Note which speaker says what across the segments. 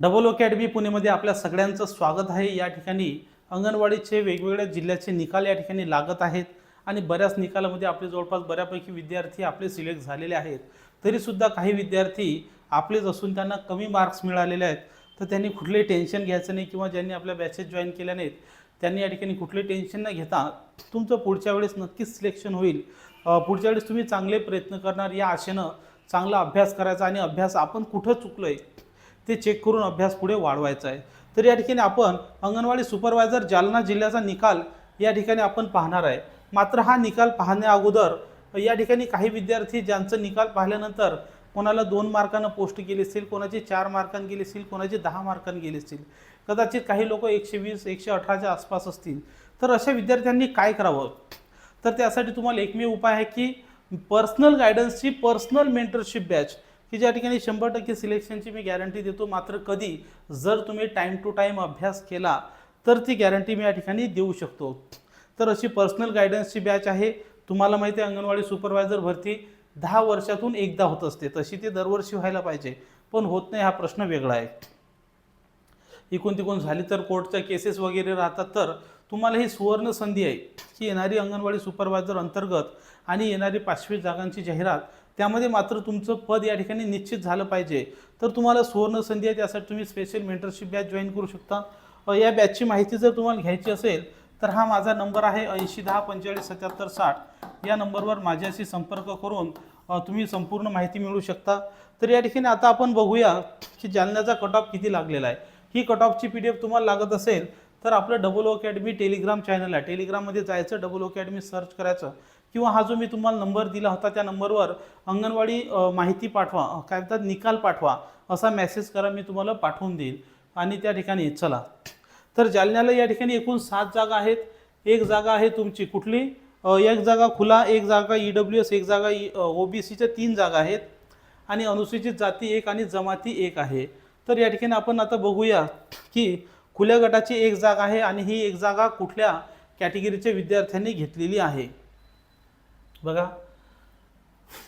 Speaker 1: Double academy पुणेमध्ये आपल्या सगळ्यांचं स्वागत आहे. या ठिकाणी अंगणवाडीचे वेगवेगळ्या जिल्ह्याचे निकाल या ठिकाणी लागत आहेत आणि बऱ्याच निकालामध्ये आपले जवळपास बऱ्यापैकी विद्यार्थी आपले सिलेक्ट झालेले आहेत. तरीसुद्धा काही विद्यार्थी आपलेच असून त्यांना कमी मार्क्स मिळालेले आहेत. तर त्यांनी कुठले टेन्शन घ्यायचं नाही किंवा ज्यांनी आपल्या बॅचेस जॉईन केल्या नाहीत त्यांनी या ठिकाणी कुठले टेन्शन न घेता तुमचं पुढच्या वेळेस नक्कीच सिलेक्शन होईल. पुढच्या वेळेस तुम्ही चांगले प्रयत्न करणार या आशेनं चांगला अभ्यास करायचा आणि अभ्यास आपण कुठं चुकलो आहे ते चेक करून अभ्यास पुढे वाढवायचा आहे. तर या ठिकाणी आपण अंगणवाडी सुपरवायझर जालना जिल्ह्याचा निकाल या ठिकाणी आपण पाहणार आहे. मात्र हा निकाल पाहण्या अगोदर या ठिकाणी काही विद्यार्थी ज्यांचं निकाल पाहिल्यानंतर कोणाला दोन मार्कानं पोस्ट केली असतील कोणाची चार मार्कांनी गेली असतील कोणाची दहा मार्कांनी गेली असतील. कदाचित काही लोक एकशे वीस एकशे अठराच्या आसपास असतील. तर अशा विद्यार्थ्यांनी काय करावं? तर त्यासाठी तुम्हाला एकमेव उपाय आहे की पर्सनल गायडन्सची पर्सनल मेंटरशिप बॅच की ज्या ठिकाणी शंभर टक्के सिलेक्शनची मी गॅरंटी देतो मात्र कधी जर तुम्ही टाईम टू टाईम अभ्यास केला तर ती गॅरंटी मी या ठिकाणी देऊ शकतो. तर अशी पर्सनल गायडन्सची बॅच आहे. तुम्हाला माहिती आहे अंगणवाडी सुपरवायझर भरती दहा वर्षातून एकदा होत असते. तशी ती दरवर्षी व्हायला पाहिजे. पण होत नाही हा प्रश्न वेगळा आहे. इकून तिकून झाली तर कोर्टच्या केसेस वगैरे राहतात तर तुम्हाला ही सुवर्ण संधी आहे की येणारी अंगणवाडी सुपरवायझर अंतर्गत आणि येणारी पाचवी जागांची जाहिरात त्यामध्ये मात्र तुमचं पद या ठिकाणी निश्चित झालं पाहिजे. तर तुम्हाला सुवर्ण संधी आहे त्यासाठी तुम्ही स्पेशल मेंटरशिप बॅच जॉईन करू शकता. या बॅचची माहिती जर तुम्हाला घ्यायची असेल तर हा माझा नंबर आहे ऐंशी दहा पंचेचाळीस सत्याहत्तर साठ. या नंबरवर माझ्याशी संपर्क करून तुम्ही संपूर्ण माहिती मिळू शकता. तर या ठिकाणी आता आपण बघूया की जालन्याचा कट ऑफ किती लागलेला आहे. ही कट ऑफची पी डी एफ तुम्हाला लागत असेल तर आपलं डबल अकॅडमी टेलिग्राम चॅनल आहे. टेलिग्राममध्ये जायचं डबल अकॅडमी सर्च करायचं. किंवा हा जो मी तुम्हाला नंबर दिला होता त्या नंबरवर अंगणवाडी माहिती पाठवा काय म्हणतात निकाल पाठवा असा मेसेज करा मी तुम्हाला पाठवून देईल. आणि त्या ठिकाणी चला. तर जालन्याला या ठिकाणी एकूण सात जागा आहेत. एक जागा आहे तुमची कुठली? एक जागा खुला एक जागा ई डब्ल्यू एस एक जागा e, ओ बी सीच्या तीन जागा आहेत. आणि अनुसूचित जाती एक आणि जमाती एक आहे. तर या ठिकाणी आपण आता बघूया की खुल्या गटाची एक जागा आहे आणि ही एक जागा कुठल्या कॅटेगरीच्या विद्यार्थ्यांनी घेतलेली आहे? बघा.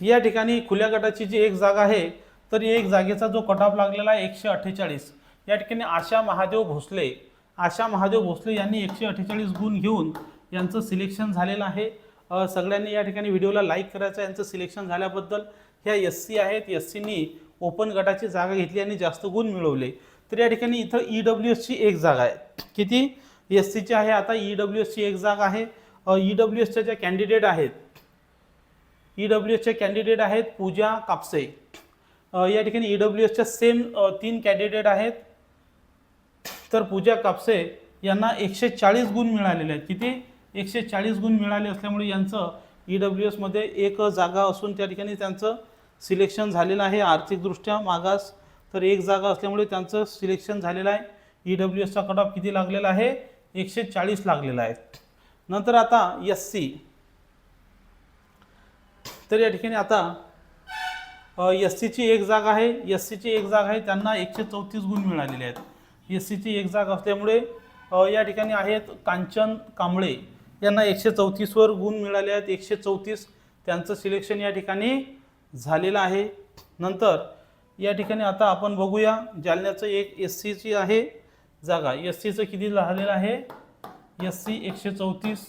Speaker 1: या ठिकाणी खुल्या गटाची जी एक जागा आहे तर एक जागेचा जो कट ऑफ लागलेला आहे एकशे अठ्ठेचाळीस. या ठिकाणी आशा महादेव भोसले आशा महादेव भोसले यांनी एकशे अठ्ठेचाळीस गुण घेऊन यांचं सिलेक्शन झालेलं आहे. सगळ्यांनी या ठिकाणी व्हिडिओला लाईक करायचं यांचं सिलेक्शन झाल्याबद्दल ह्या एस सी आहेत. एस सीनी ओपन गटाची जागा घेतली आणि जास्त गुण मिळवले. तर या ठिकाणी इथं ई डब्ल्यू एसची एक जागा आहे. किती? एस सीची आहे आता ई डब्ल्यू एसची एक जागा आहे. ई डब्ल्यू एसच्या ज्या कॅन्डिडेट आहेत ई डब्ल्यू एसचे कॅन्डिडेट आहेत पूजा कापसे. या ठिकाणी ई डब्ल्यू एसच्या सेम तीन कॅन्डिडेट आहेत. तर पूजा कापसे यांना एकशे चाळीस गुण मिळालेले आहेत. किती? एकशे चाळीस गुण मिळाले असल्यामुळे यांचं ई डब्ल्यू एसमध्ये एक जागा असून त्या ठिकाणी त्यांचं सिलेक्शन झालेलं आहे आर्थिकदृष्ट्या मागास. तर एक जागा असल्यामुळे त्यांचं सिलेक्शन झालेलं आहे. ई डब्ल्यू एसचा कट ऑफ किती लागलेला आहे? एकशे चाळीस लागलेला आहे. नंतर आता एस सी तर या ठिकाणी आता एस सीची एक जागा आहे. एस सीची एक जागा आहे. त्यांना एकशे चौतीस गुण मिळालेले आहेत. एस सीची एक जागा असल्यामुळे या ठिकाणी आहेत कांचन कांबळे. यांना एकशे चौतीसवर गुण मिळाले आहेत. एकशे चौतीस त्यांचं सिलेक्शन या ठिकाणी झालेलं आहे. नंतर या ठिकाणी आता आपण बघूया जालन्याचं एक एस सीची आहे जागा. एस सीचं किती राहिलेलं आहे? एस सी एकशे चौतीस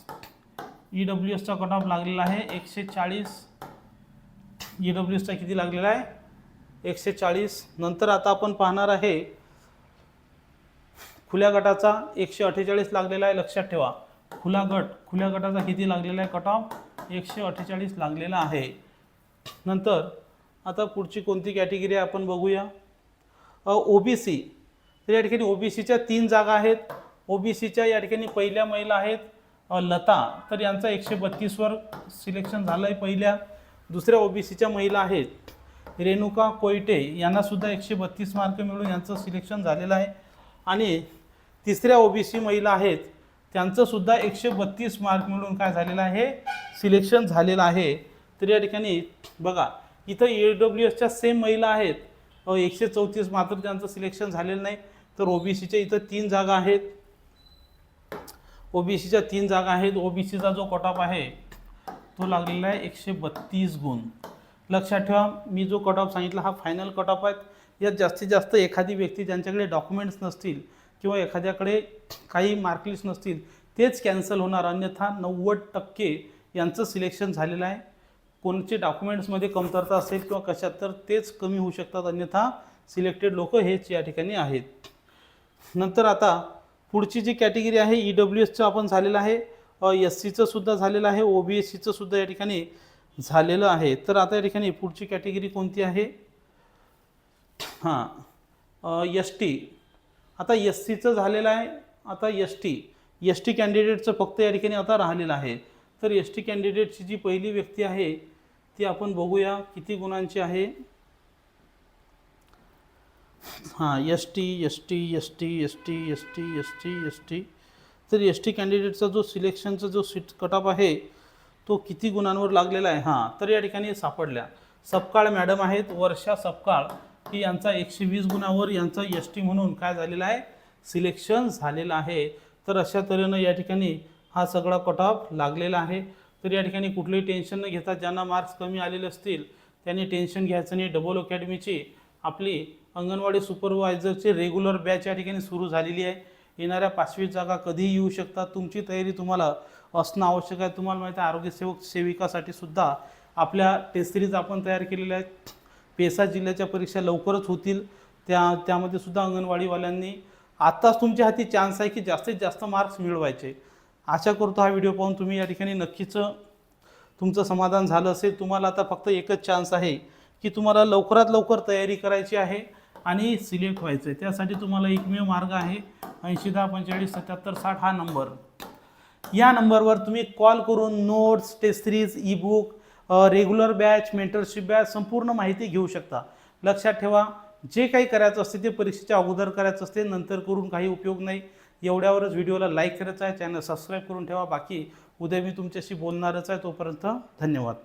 Speaker 1: ई डब्ल्यू एसचा कट ऑफ लागलेला आहे एकशे चाळीस ई डब्ल्यू एसचा किती लागलेला आहे? एकशे चाळीस. नंतर आता आपण पाहणार आहे खुल्या गटाचा एकशे अठ्ठेचाळीस लागलेला आहे लक्षात ठेवा. खुला गट खुल्या गटाचा किती लागलेला आहे कट ऑफ एकशे अठ्ठेचाळीस लागलेला आहे. नंतर आता पुढची कोणती कॅटेगरी आहे आपण बघूया. ओ बी सी तर या ठिकाणी ओ बी सीच्या तीन जागा आहेत. ओ बी सीच्या या ठिकाणी पहिल्या महिला आहेत लता. तर यांचा एकशे बत्तीसवर सिलेक्शन झालं आहे पहिल्या. दुसऱ्या ओ बी सीच्या महिला आहेत रेणुका कोयटे. यांनासुद्धा एकशे बत्तीस मार्क मिळून यांचं सिलेक्शन झालेलं आहे. आणि तिसऱ्या ओ बी सी महिला आहेत त्यांचंसुद्धा एकशे बत्तीस मार्क मिळून काय झालेलं आहे? सिलेक्शन झालेलं आहे. तर या ठिकाणी बघा इथं ए डब्ल्यू एसच्या सेम महिला आहेत. एकशे चौतीस मात्र त्यांचं सिलेक्शन झालेलं नाही. तर ओबीसीच्या इथं तीन जागा आहेत. ओबीसीच्या तीन जागा आहेत. ओबीसीचा जो कटऑफ आहे तो लागलेला आहे एकशे बत्तीस गुण. लक्षात ठेवा मी जो कट ऑफ सांगितला हा फायनल कट ऑफ आहे. यात जास्तीत जास्त एखादी व्यक्ती ज्यांच्याकडे डॉक्युमेंट्स नसतील किंवा एखाद्याकडे काही मार्कलिस्ट नसतील तेच कॅन्सल होणार. अन्यथा नव्वद टक्के यांचं सिलेक्शन झालेलं आहे. कोणचे डॉक्युमेंट्समध्ये कमतरता असेल किंवा कशात तर तेच कमी होऊ शकतात. अन्यथा सिलेक्टेड लोक हेच या ठिकाणी आहेत. नंतर आता पुढची जी कॅटेगरी आहे ई डब्ल्यू एसचं आपण झालेलं आहे. एस सीचं सुद्धा झालेलं आहे. ओ बी एस सीचं सुद्धा या ठिकाणी झालेलं आहे. तर आता या ठिकाणी पुढची कॅटेगरी कोणती आहे? हां. एस टी आता एस सीचं झालेलं आहे. आता एस टी एस टी कॅन्डिडेटचं फक्त या ठिकाणी आता राहिलेलं आहे. तर एस टी कॅन्डिडेटची जी पहिली व्यक्ती आहे ती आपण बघूया किती गुणांची आहे. हां S T S T S T S T S T S T S T. तर एस टी कॅन्डिडेटचा जो सिलेक्शनचा जो सीट कटअप आहे तो किती गुणांवर लागलेला आहे? हां तर या ठिकाणी सापडल्या. सपकाळ मॅडम आहेत वर्षा सपकाळ. की यांचा एकशे वीस गुणावर यांचा एस टी म्हणून काय झालेला आहे? सिलेक्शन झालेलं आहे. तर अशा तऱ्हेनं या ठिकाणी हा सगळा कटऑफ लागलेला आहे. तर या ठिकाणी कुठलंही टेन्शन न घेता ज्यांना मार्क्स कमी आलेले असतील त्यांनी टेन्शन घ्यायचं नाही. डबल अकॅडमीची आपली अंगणवाडी सुपरवायझरची रेग्युलर बॅच या ठिकाणी सुरू झालेली आहे. येणाऱ्या पाचवी जागा कधीही येऊ शकतात. तुमची तयारी तुम्हाला असणं आवश्यक आहे. तुम्हाला माहिती आहे आरोग्यसेवक सेविकासाठी सुद्धा आपल्या टेस्ट सिरीज आपण तयार केलेल्या आहेत. पेसा जिल्ह्याच्या परीक्षा लवकरच होतील. त्या त्यामध्ये सुद्धा अंगणवाडीवाल्यांनी आत्ताच तुमच्या हाती चान्स आहे की जास्तीत जास्त मार्क्स मिळवायचे. आशा करतो हा व्हिडिओ पाहून तुम्ही या ठिकाणी नक्कीच तुमचं समाधान झालं असेल. तुम्हाला आता फक्त एकच चान्स आहे की तुम्हाला लवकरात लवकर तयारी करायची आहे आणि सिलेक्ट व्हायचं आहे त्यासाठी तुम्हाला एकमेव मार्ग आहे ऐंशी दहा पंचेचाळीस सत्याहत्तर साठ हा नंबर या नंबरवर तुम्ही कॉल करून notes test series e book regular batch mentorship batch संपूर्ण माहिती घेऊ शकता. लक्षात ठेवा जे काही करायचं असते ते परीक्षेच्या अगोदर करायचं असते नंतर करून काही उपयोग नाही. एवढ्यावरच व्हिडिओला लाईक करायचं आहे चॅनल सबस्क्राईब करून ठेवा. बाकी उद्या मी तुमच्याशी बोलणारच आहे तोपर्यंत धन्यवाद.